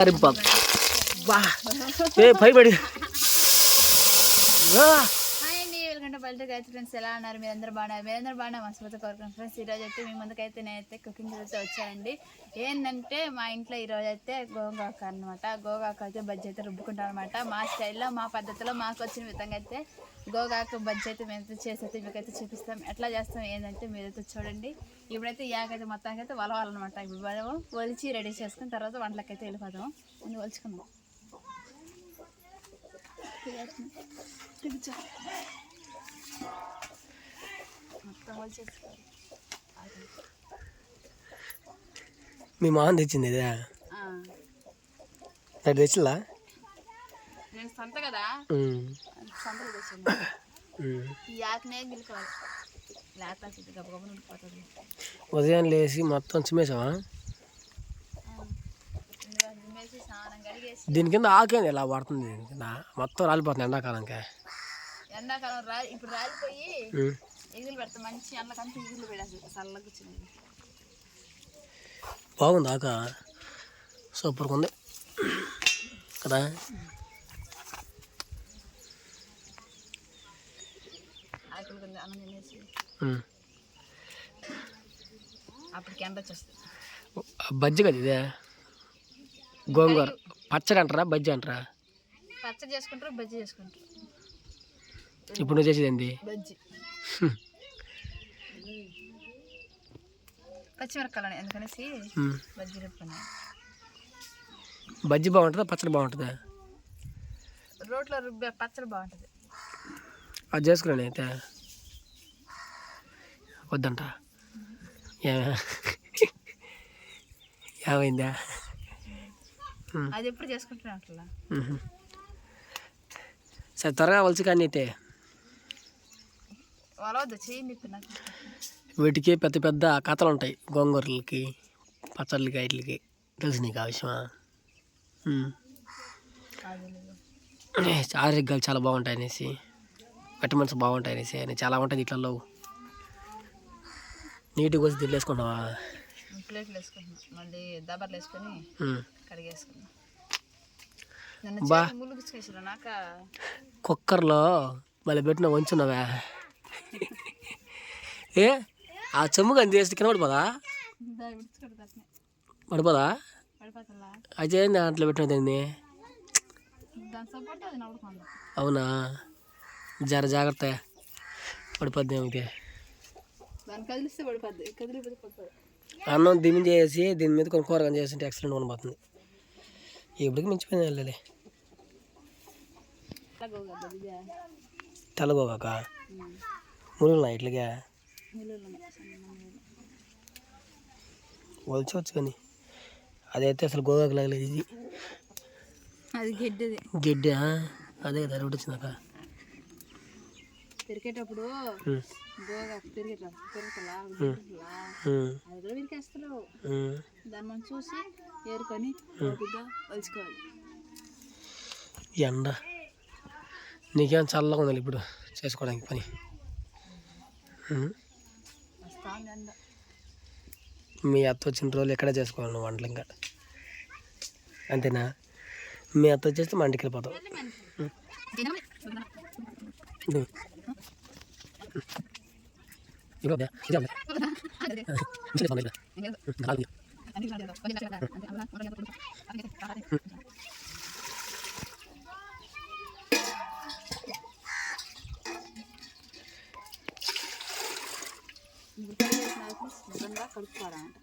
अरे बाप वाह। भाई बड़ी वाह। వెల్కమ్ టు పల్లెటూరు ఫ్రెండ్స్ ఎలా ఉన్నారు? మీరందరూ బాగున్నారు? మీరందరూ బాగున్నారు? మనస్ఫూర్తి కోరుకున్నాను ఫ్రెండ్స్ ఈరోజు అయితే మీ ముందుకైతే నేనైతే కుకింగ్ అయితే వచ్చానండి. ఏంటంటే మా ఇంట్లో ఈరోజు అయితే గోగాకు అనమాట గోగాకు అయితే బజ్జీ అయితే రుబ్బుకుంటాం అనమాట మా స్టైల్లో మా పద్ధతిలో మాకు వచ్చిన విధంగా అయితే గోగాకు బజ్జీ అయితే మేము చేసి అయితే మీకైతే చూపిస్తాం. ఎట్లా చేస్తాం ఏంటంటే మీరైతే చూడండి. ఇప్పుడైతే యాకైతే మొత్తానికి అయితే వలవాలన్నమాట ఇప్పుడు మనము ఒలిచి రెడీ చేసుకుని తర్వాత వంటలకైతే వెళ్ళిపోదాం. అని ఒలుచుకుందాం. కూర్చో. మీ మామ తెచ్చింది ఇదే? అది తెచ్చిలా నేను సంత కదా. సంతలో తెచ్చింది. గిలుకోవాలి. లేకపోతే గబగబ ఉండిపోతుంది ఉదయం లేచి మొత్తం చిమ్మేసావా? దీని కింద ఆకేంది ఇలా పడుతుంది? దీని కింద మొత్తం రాలిపోతుంది ఎండాకాలంకే. ఎండాకాలం రా ఇప్పుడు రాలిపోయి. ఎగులు పెడతా మంచి ఎండకంతా ఎగులు పెడేసి చల్లగా వచ్చింది. బాగుంది ఆక. సూపర్గా ఉంది. కదా? బజ్జి కదా ఇదే? గోంగూర. పచ్చడి అంటారా? బజ్జి అంటారా? పచ్చ చేసుకుంటారు బజ్జీ చేసుకుంటారు. ఇప్పుడు నువ్వు చేసేది ఏంది. పచ్చిమిరపకాయలు ఎందుకనేసి ఉమ్. బజ్జీ రుబ్బుకున్నాను బజ్జి బాగుంటుందా? పచ్చడి బాగుంటుందా? రోట్లో రుబ్బే పచ్చడి బాగుంటుంది. అది చేసుకురాను అయితే. వద్దంట. ఏమైందా. అది ఎప్పుడు చేసుకుంటున్నా అట్లా. సరే త్వరగా వలసి కానీ అయితే వలవద్దు చేయండి ఇప్పుడు నాకు వీటికి పెద్ద పెద్ద కథలు ఉంటాయి గోంగూరలకి పచ్చళ్ళకి వాటికి తెలుసు నీకు ఆ విషయమా. ఆరోగ్యాలు చాలా బాగుంటాయి అనేసి విటమిన్స్ బాగుంటాయి అనేసి అని చాలా ఉంటుంది ఇట్లలో నీట్గా వచ్చి మళ్ళీ దబర్లు వేసుకొని. కడిగేసుకున్నా. నన్ను బా. కుక్కర్లో మళ్ళీ పెట్టిన వంచున్నావా? ఏ? ఆ చెమ్ము కానీ చేస్తే కింద పడిపోదా? పడిపోదా? అయితే దాంట్లో పెట్టిన దాన్ని. దాని అవునా? జర జాగ్రత్త. పడిపోద్ది ఏమిటి? అన్నం దిమ్మి చేసి దీని మీద కొన్ని కూరగాయలు చేస్తుంటే ఎక్సలెంట్ ఉండబోతుంది ఇప్పటికి మించిపోయింది వెళ్ళలే అట్లా మురుగులు ఇట్లుగా వలచవచ్చు కానీ అదైతే అసలు గోగాకు లాగలేదు ఇది. అది గడ్డిది. గిడ్డ? అదే కదా రోడ్డు వచ్చిందాక పెరిగేటప్పుడు ఉమ్, గోగా పెరిగేట పెరుగుతలా ఉమ్, అది కూడా విరికేస్తారు. ఉమ్. దాన్ని మనం చూసి ఏరుకొని ఓపిగ్గా వలుచుకోవాలి. ఎండ. నీకేం చల్లగా ఉండాలి ఇప్పుడు చేసుకోవడానికి పని ఉమ్. వస్తా ఉంది ఎండ మీ అత్త వచ్చిన రోజులు ఎక్కడ చేసుకోవాలి నువ్వు వంటలు ఇంకా? అంతేనా? మీ అత్త వచ్చేస్తే మా ఇంటికి వెళ్ళిపోతావు. కడుక్కోవాలంట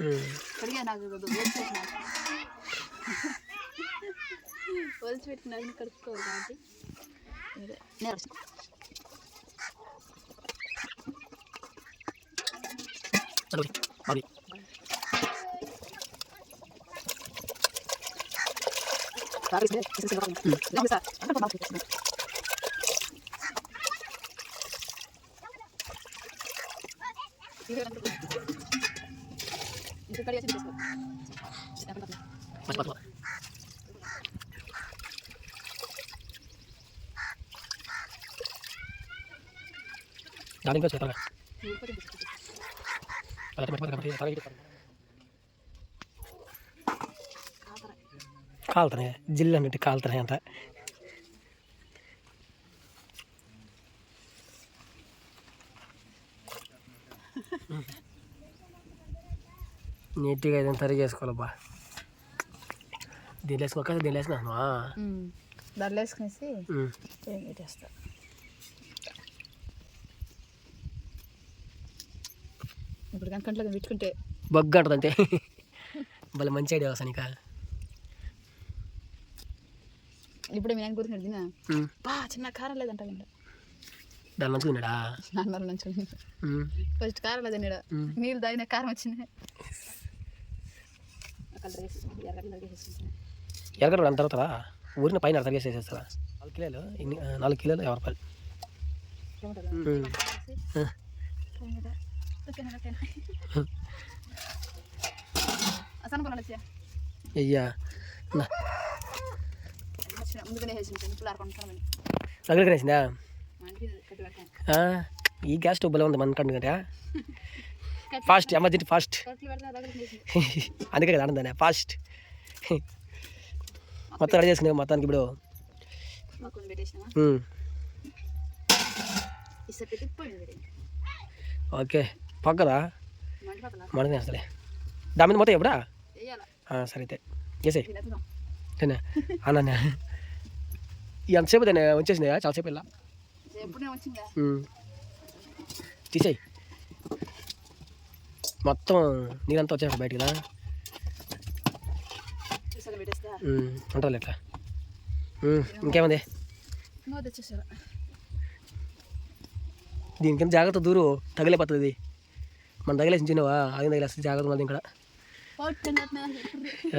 ఉమ్. కడిగా నాకు ఒలిచిపెట్టినాక ఒలిచిపెట్టినాక కడుక్కోవాలి కాబట్టి ఇదే నేర్చు చలో, మరి. ఇది కడిగేసి తీసుకో మరి, మరి, మరి. దానికి వచ్చి త్వరగా. పద, పద, పద, పద, పద, పద, పద. కాలుతున్నాయి జిల్లు అన్నట్టు కాలుతున్నాయి అంట నీట్గా ఏదైనా తరిగేసుకోవాలబ్బా. దీనిలో వేసుకోక దీనిలో వేసుకున్నాను దాంట్లో వేసుకునేసి పెట్టేస్తా? ఇప్పుడు కనుక కంట్లో పెట్టుకుంటే బొగ్గ అంటుంది అంతే భలే మంచి ఐడియా వస్తాను ఇక ఇప్పుడే మీ నాన్న కూర్చున్నాడు తిన్నా? బా చిన్న కారం లేదంట దాని మంచిగా ఉన్నాడా నాన్నల నుంచి ఫస్ట్ కారం లేదు తిన్నాడు. మ్మ్. నీళ్ళు తాగిన కారం వచ్చింది. తరిగేసేసుకుంటాను. ఎరగడ అంత తర్వాత ఊరిన పైన తరిగేసి వేసేస్తారా నాలుగు కిలోలు ఇన్ని నాలుగు కిలోలు యాభై రూపాయలు. అయ్యా నా వచ్చిన ముందుగానే వేసి ఉంటాను ఇప్పుడు ఆడుకుంటాను దగ్గర కనేసిందా మనకి కట్టి పెట్టాను. ఆ, ఈ గ్యాస్ స్టవ్ భలే ఉంది మన కంటే. Fast emergency fast. అందుకే కదా ఆనందానే ఫాస్ట్. మొత్తం రెడీ చేసుకునే మొత్తానికి ఇప్పుడు? ఓకే. పక్కదా మనది అసలే. దాని మీద మొత్తం ఎప్పుడా సరే అయితే. చేసే అన్నా ఎంతసేపు వచ్చేసిందా చాలాసేపు వెళ్ళా? తీసేయి. మొత్తం నీరంతా వచ్చేసి బయటికి పెట్టేస్తా ఉంటుంది ఎట్లా ఇంకేముంది? దీనికింత జాగ్రత్త దూరు తగిలిపోతుంది. మన తగిలేసి చిన్నవా? అది తగిలేస్తే జాగ్రత్త మళ్ళీ ఇక్కడ.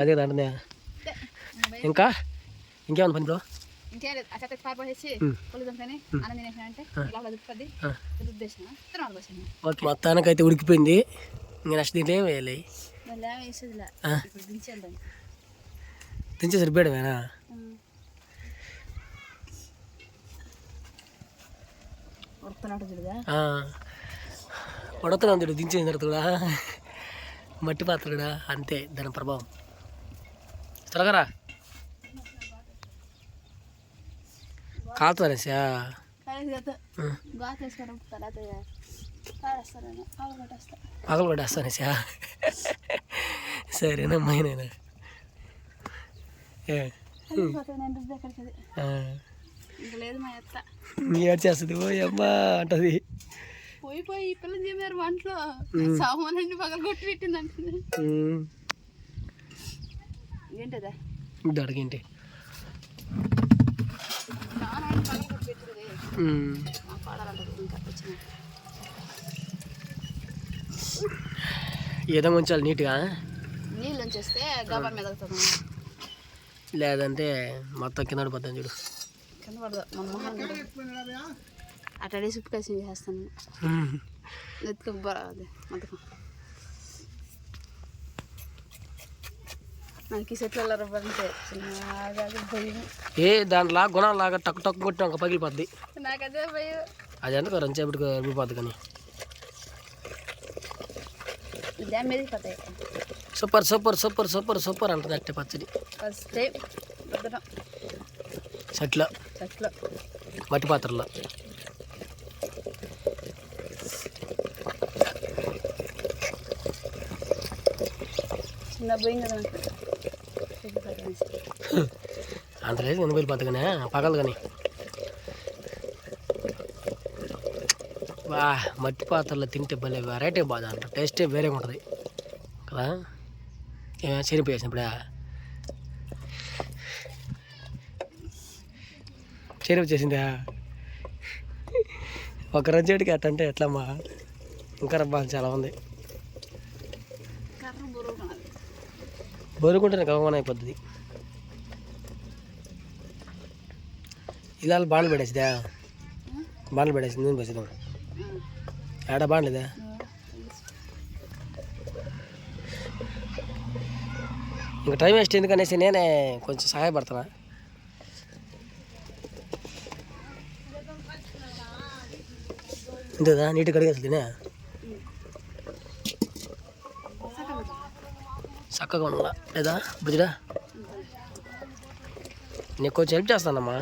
అదే దాంట్లో ఇంకా? ఇంకేమన్నా పని బ్రో? ఇంకేం లేదు. ఆ చెత్త పారిపోసేసి మ్మ్. పొలి దంపని అన్నం తినేసిన అంటే ఇలా దుప్పది ఆ. రుద్దేసిన. తినాలి పోసిన ఓకే మొత్తానికి అయితే ఉడికిపోయింది. ఇంకా నెక్స్ట్ దీంట్లో ఏం వేయాలి? మళ్ళీ ఏమి వేసేదిలే. ఆ. ఇప్పుడు దించేద్దాం దించే సరిపోయాడమేనా ఉడుతున్నట్టు చూడదా పడుతున్నా ఉంది దించిన తర్వాత కూడా. మట్టి పాత్ర కూడా అంతే దాని ప్రభావం. త్వరగా రా. కాలుతున్నానేసా కానీ చేత గాత వేసుకొని తర్వాత కాడేస్తాను ఆవు కొట్టేస్తా పగలు పడేస్తానేసా సరేనమ్మా నేను ఏ వెళ్ళిపోతాను నేను రుద్ది ఎక్కడికి అది. ఆ, ఇంకా లేదు మా అత్త. నీ ఏడ్చేస్తుంది ఓ అమ్మా అంటది. పోయి పోయి ఈ పిల్లలు చేయమారు వంటలో. పగల కొట్టి పెట్టింది అంటుంది ఏంటదా? పగల కొట్టి పెట్టింది ఉమ్, మా పాడాలంటది ఇంకా వచ్చిన ఏదో ఉంచాలి నీట్గా నీళ్ళు ఉంచేస్తే గబా లేదంటే మొత్తం కింద పడిపోతాను చూడు. కింద పడదు మన మొహం కలిసి చేస్తాను నాకు ఈ సెట్లు రవ్వంటే చిన్నగా భయం. ఏ దాంట్లో గుణాలాగా టక్ టక్ కొట్టిన ఒక పగిలిపోద్ది. నాకు అదే భయం. అది ఎందుకు రంచేపటికి అరిగిపోద్ది కానీ. డ్యామ్ మీద పోతాయి super super super super super అంటుంది అట్టే పచ్చడి ఫస్ట్ టైం పెద్దడం చెట్లో చెట్లు మట్టి పాత్రలో చిన్న భయం కదా నాకు పెద్దపట్ల అంత లేదు నేను వెళ్ళిపోద్ది కానీ పగలదు కానీ మట్టి పాత్రలో తింటే భలే వెరైటీ బాధ అంట టేస్టే వేరే ఉంటుంది. కదా? ఏమైనా చెరిపోయేసినప్పుడే చెరుపు చేసిందా ఒక రంజేటికి అట్ట అంటే ఎట్లమ్మా? ఇంకా రబ్బా చాలా ఉంది. బరుకుంటేనే బరువు అయిపోతుంది గమనం ఇలా బాణలు పెట్టేసిదా? బాణలు పెట్టేసింది నేను పోసేదాం ఏడా బాండ్లేదా ఇంకా టైం వేస్ట్ ఎందుకనేసి నేనే కొంచెం సహాయపడుతున్నా ఇంతదా? నీట్గా కడిగేసి తినే? చక్కగా ఉండాలా? లేదా? బుజ్జిడా? నీకు కొంచెం హెల్ప్ చేస్తానమ్మా.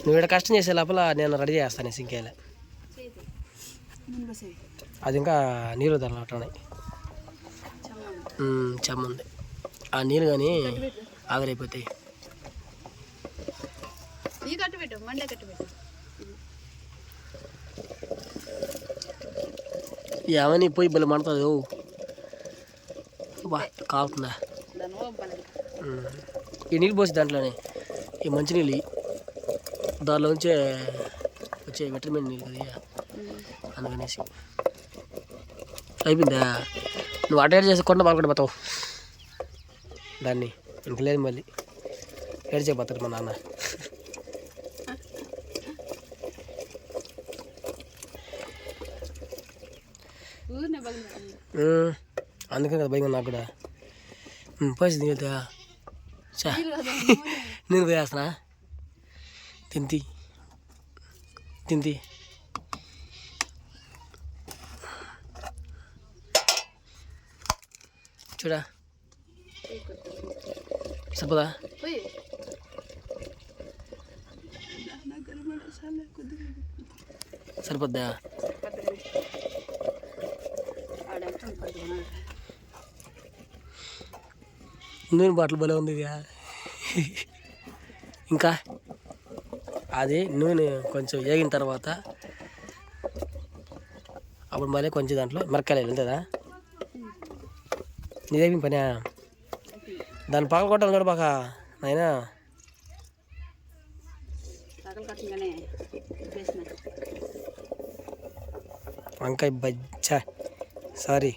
నువ్వు ఇక్కడ కష్టం చేసే లోపల నేను రెడీ చేస్తాను సింకేలా అది ఇంకా నీరు చమ్మను చెమ్మంది ఆ నీళ్ళు కానీ ఆవిరైపోతాయి. ఏమని పోయి బలి మండుతుంది ఓ. బా ఉమ్. ఈ నీళ్ళు పోసి దాంట్లోనే ఈ మంచి నీళ్ళు ఇయ్యి. దానిలోంచే వచ్చే విటమిన్ నీళ్ళు కదా అందుకనేసి. అయిపోయిందా? నువ్వు అటు చేసి కొండ పాల్గొండ పోతావు. దాన్ని ఇంక లేదు మళ్ళీ. ఏడు చేయబోతాడు మా నాన్న. ఊరినే అందుకే కదా భయం నాకు కూడా. పైసలు దిగుతా నేను పోయేస్తున్నా తింది. తింది. చూడా? సరిపోదా సరిపోద్దా? నూనె బాటిల్ భలే ఉంది ఇంకా? అది నూనె కొంచెం వేగిన తర్వాత అప్పుడు మళ్ళీ కొంచెం దాంట్లో మిరకాయలు వెళ్తుందా నీదేమి పని? దాన్ని పగల కొట్టాలి కూడా బాగా నాయనా. వంకాయ బజ్జా. సారీ.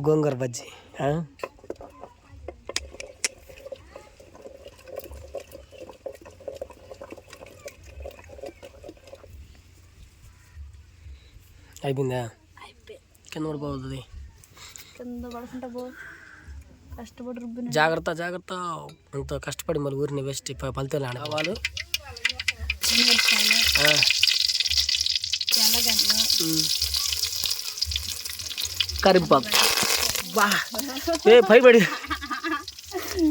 గోంగూర బజ్జీ అయిపోయిందా అయిపోయి కింద కూడా పోతుంది కింద పడుకుంటా పో కష్టపడి రుబ్బిన జాగ్రత్త జాగ్రత్త అంత కష్టపడి మళ్ళీ ఊరిని వేస్ట్ ఫలితాలు మిరపకాయలు తెల్లగడ్డలు కరింపాకు బా ఏ భయపడి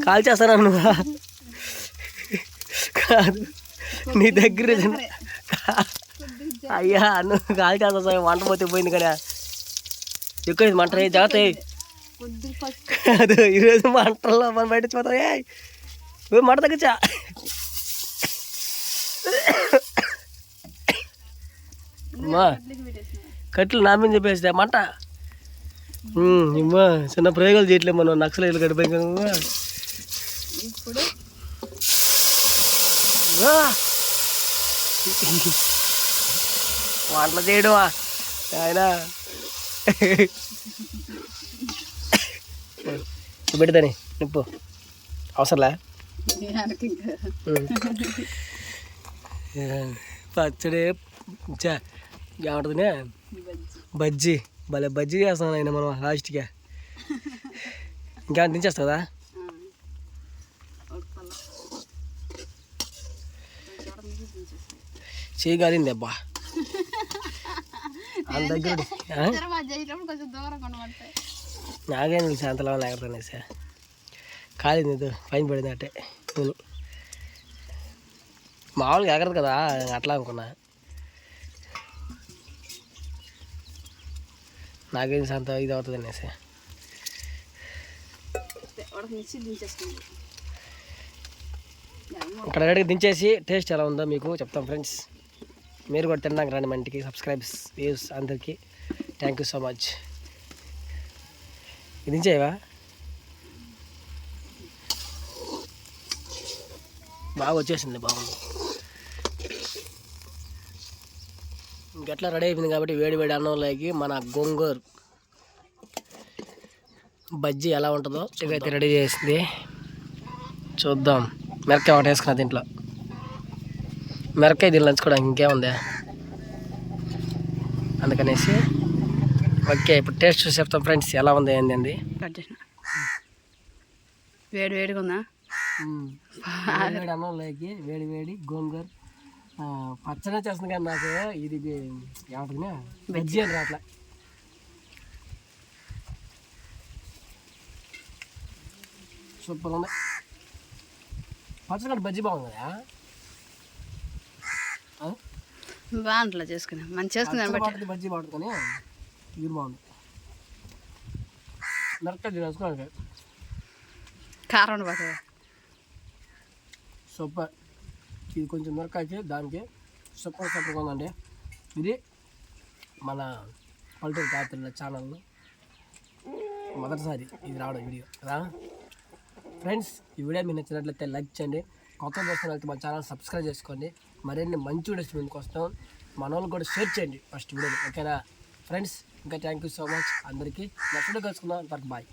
కాల్ చేస్తాను నువ్వు కాదు నీ దగ్గర అయ్యా నువ్వు కాల్ చేస్తా సార్ వంట పోతే పోయింది కదా. ఎక్కువ ఇది మంట? జాగ్రత్త ఈరోజు మంటల్లో మనం బయట ఏ మంట తగ్గచ్చా అమ్మా కట్లు నా మీద చెప్పేస్తే మంట. ఇమ్మా చిన్న ప్రయోగాలు చేయట్లేదు మనం. నక్సలైట్లు గడిపోయి ఇప్పుడు? వంటలు చేయడం ఆయన పెడతాని నిప్పు. అవసరంలే. పచ్చడి ఏమంటుందినే? బజ్జి. భలే బజ్జీ చేస్తాను ఆయన మనం లాస్ట్గా ఇంకా దించేస్తాను చేయగలింది అబ్బా. దగ్గర నాకేం తెలుసు అంతలా ఎగరనేసా కాలింది ఇది పైన పడింది అట్టే. నూనె మామూలుగా ఎగరదు కదా అట్లా అనుకున్నా. నాకేం తెలుసు అంత ఇది అవుతుంది అనేసి. ఇక్కడ దించేసి టేస్ట్ ఎలా ఉందో మీకు చెప్తాం ఫ్రెండ్స్. మీరు కూడా తినడానికి రండి మా ఇంటికి. సబ్స్క్రైబ్స్ వ్యూస్ అందరికీ. థ్యాంక్ యూ సో మచ్ ఇది చేయవా? బాగా వచ్చేసింది బాగుంది ఇంకెట్లా రెడీ అయిపోయింది కాబట్టి వేడి వేడి అన్నంలోకి మన గోంగూర. బజ్జీ ఎలా ఉంటుందో ఇకైతే రెడీ చేసింది. చూద్దాం. మిరకాయ ఒకటి వేసుకున్నా దీంట్లో. మిరకాయ దీన్ని లంచుకోవడానికి ఇంకేముంది అందుకనేసి ఓకే ఇప్పుడు టేస్ట్ చూసి చెప్తాం ఫ్రెండ్స్ ఎలా ఉంది చేసిన. వేడి వేడిగా ఉందా? వేడి వేడి అన్నంలోకి వేడి వేడి గోంగూర. ఆ, పచ్చనే చేస్తుంది కానీ నాకు ఇది ఏమంటుంది బజ్జీ అని రాట్లా. సూపర్ ఉంది. పచ్చగడ్డ బజ్జీ బాగుంది? కదా ఆ? బాగుంటుంది చేసుకుని. చేసుకుని పచ్చడి బాగుంటుంది బజ్జీ బాగుంటుంది కానీ ఇది బాగుంది. తినేసుకోవాలి కారం పడుతుంది సూపర్. ఇది కొంచెం మిరకాయకి దానికి సూపర్ సూపర్గా ఉందండి. ఇది మన పల్లెటూరు పాత్రల ఛానల్లో మొదటిసారి ఇది రావడం వీడియో కదా? ఫ్రెండ్స్ ఈ వీడియో మీకు నచ్చినట్లయితే లైక్ చేయండి. కొత్త చూస్తున్నట్లయితే మా ఛానల్ సబ్స్క్రైబ్ చేసుకోండి. మరిన్ని మంచి వీడియోస్ ముందుకు వస్తాం. మన వాళ్ళు కూడా షేర్ చేయండి ఫస్ట్ వీడియోని ఓకేనా ఫ్రెండ్స్ ఇంకా థ్యాంక్ యూ సో మచ్ అందరికీ. నెక్స్ట్ వీడియో కలుసుకుందాం. తర్వాత బాయ్